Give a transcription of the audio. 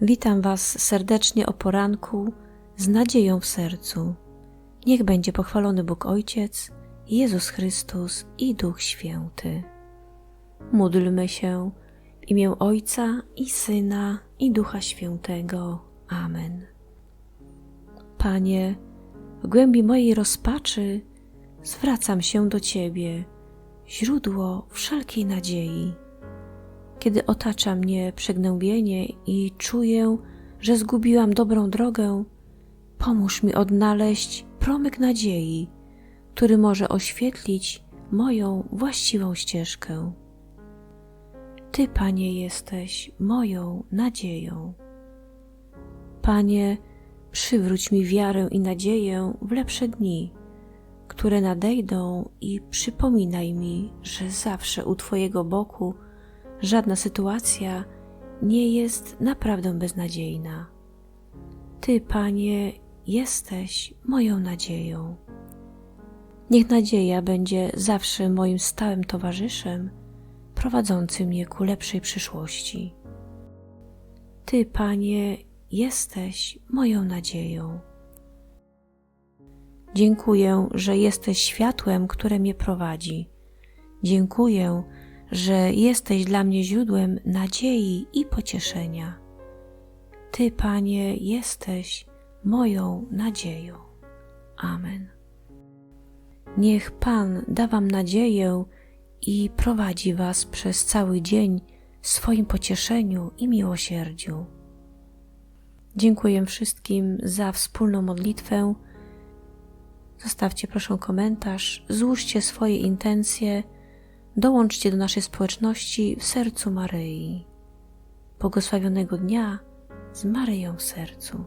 Witam Was serdecznie o poranku z nadzieją w sercu. Niech będzie pochwalony Bóg Ojciec, Jezus Chrystus i Duch Święty. Módlmy się w imię Ojca i Syna i Ducha Świętego. Amen. Panie, w głębi mojej rozpaczy zwracam się do Ciebie, źródło wszelkiej nadziei. Kiedy otacza mnie przygnębienie i czuję, że zgubiłam dobrą drogę, pomóż mi odnaleźć promyk nadziei, który może oświetlić moją właściwą ścieżkę. Ty, Panie, jesteś moją nadzieją. Panie, przywróć mi wiarę i nadzieję w lepsze dni, które nadejdą i przypominaj mi, że zawsze u Twojego boku żadna sytuacja nie jest naprawdę beznadziejna. Ty, Panie, jesteś moją nadzieją. Niech nadzieja będzie zawsze moim stałym towarzyszem, prowadzącym mnie ku lepszej przyszłości. Ty, Panie, jesteś moją nadzieją. Dziękuję, że jesteś światłem, które mnie prowadzi. Dziękuję, że jesteś dla mnie źródłem nadziei i pocieszenia. Ty, Panie, jesteś moją nadzieją. Amen. Niech Pan da Wam nadzieję i prowadzi Was przez cały dzień w swoim pocieszeniu i miłosierdziu. Dziękuję wszystkim za wspólną modlitwę. Zostawcie proszę komentarz, złóżcie swoje intencje, dołączcie do naszej społeczności w sercu Maryi. Błogosławionego dnia z Maryją w sercu.